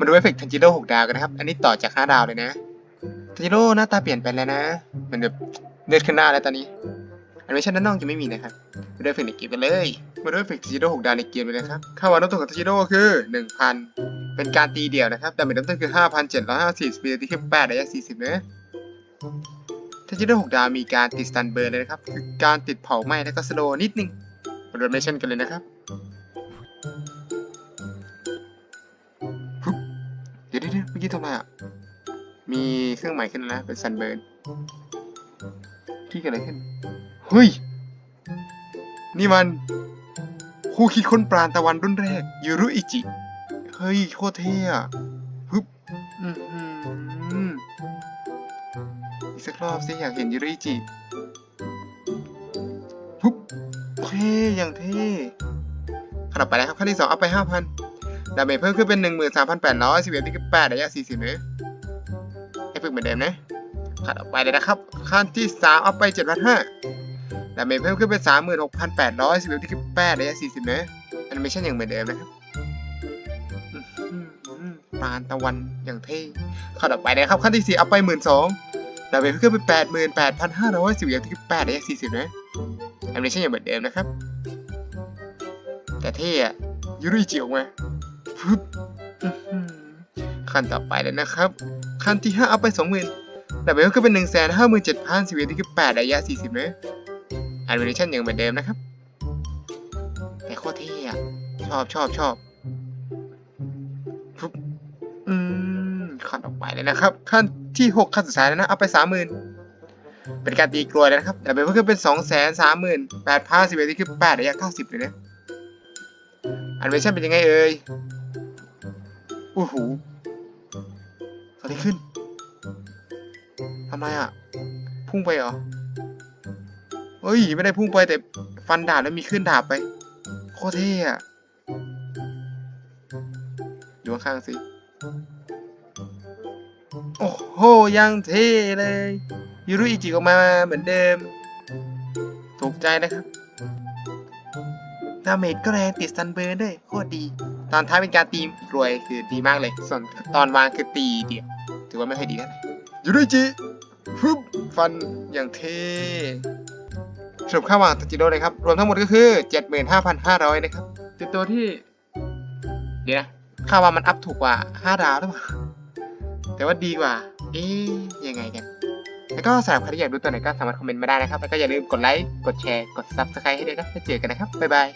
มาดูเอฟเฟกต์ทันจิโร่หกดาวกันนะครับ อันนี้ต่อจากห้าดาวเลยนะทันจิโร่หน้าตาเปลี่ยนไปแล้วนะเหมันแบบเลือดขึ้นหน้าแล้วตอนนี้แอนิเมชันด้านนอกจะไม่มีนะครับมาดูเอฟเฟกต์ในเกมกันเลย มาดูเอฟเฟกต์ทันจิโร่หกดาวในเกมเลยนะครับค่าวางน้ำตกของทันจิโร่คือหนึ่งพันเป็นการตีเดี่ยวนะครับแต่เมจน้ำต้นคือห้าพันเจ็ดร้อยห้าสิบสปีดที่คือแปดระยะสี่สิบเนะทันจิโร่หกดาวมีการติดสตันเบิร์นเลยนะครับคือการติดเผาไหม้แล้วก็สโลว์นิดนึงมาดูแอนิเมชันกันเลยนะครับ ยวเดี๋ยวเมื่อกี้ทำไมอะ มีเครื่องหมายขึ้นแล้วนะเป็นซันเบิร์นที่เกิดอะไรขึ้น เฮ้ย นี่มันคู่คิดค้นปราณตะวันรุ่นแรกยูรุอิจิ เฮ้ยโคตรเท่อะฮึบอือหืออีกสักรอบสิอยากเห็นยูรุอิจิฮึบเท่อย่างเท่ขั้นต่อไปแล้วครับขั้นที่สองเอาไปห้าพัน ดาเมจเพิ่มขึ้นเป็น 13,811ที่คือ8ระยะ 40เมตรเอฟเฟกเหมือนเดิมนะขั้นต่อไปเลยนะครับ ขั้นที่ 3 เอาไป 7,500ดาเมจเพิ่มขึ้นเป็น 36,811ที่คือ8ระยะ 40เมตรแอนิเมชันอย่างเหมือนเดิมนะครับปานตะวันอย่างเท่ขั้นต่อไปเลยครับ ขั้นที่ 4 เอาไป 12,000ดาเมจเพิ่มขึ้นเป็น 88,500 11ที่8ระยะ 40เมตรแอนิเมชันอย่างเหมือนเดิมนะครับแต่เท่อะยูริจิออกมา ขั้นต่อไปเลยนะครับ ขั้นที่ห้าเอาไปสองหมื่นแต่เบลก็เป็นหนึ่งแสนห้าหมื่นเจ็ดพันสิบเอ็ดที่คือแปดระยะสี่สิบเมตรแอนิเมชันยังเหมือนเดิมนะครับ แต่โคตรเท่อะชอบชอบชอบปึ๊บอืมขั้นต่อไปเลยนะครับ ขั้นที่หกขั้นสุดท้ายแล้วนะเอาไปสามหมื่นเป็นการตีกลวยเลยนะครับแต่เบลก็เป็นสองแสนสามหมื่นแปดพันสิบเอ็ดที่คือแปดระยะเก้าสิบเลยนะแอนิเมชันเป็นยังไงเอ่ย โอ้โหอะไรขึ้นทำไมอะ พุ่งไปเหรอ เฮ้ย ไม่ได้พุ่งไปแต่ฟันดาบแล้วมีขึ้นดาบไป โคตรเท่อะดูข้างสิ โอ้โห ยังเท่เลยยูรุอิจิออกมาเหมือนเดิม ถูกใจนะครับ ดาเมจก็แรงติดซันเบิร์นด้วย โคตรดี ตอนท้ายเป็นการตีรวยคือดีมากเลย ส่วนตอนวางคือตีเดียวถือว่าไม่ค่อยดีเท่าไหร่ยูริจิฮึบฟันอย่างเท่สรุปค่าวางตัจิโร่เลยครับ รวมทั้งหมดก็คือ 75,500 นะครับเป็นตัวที่ เดี๋ยวนะค่าวางมันอัพถูกกว่า 5 ดาวหรือเปล่าแต่ว่าดีกว่า เอ๊ยยังไงกัน แล้วก็สำหรับใครที่อยากดูตัวไหนก็สามารถคอมเมนต์มาได้นะครับ แล้วก็อย่าลืมกดไลค์ กดแชร์ กด Subscribe ให้ด้วยนะแล้วเจอกันนะครับ บ๊ายบาย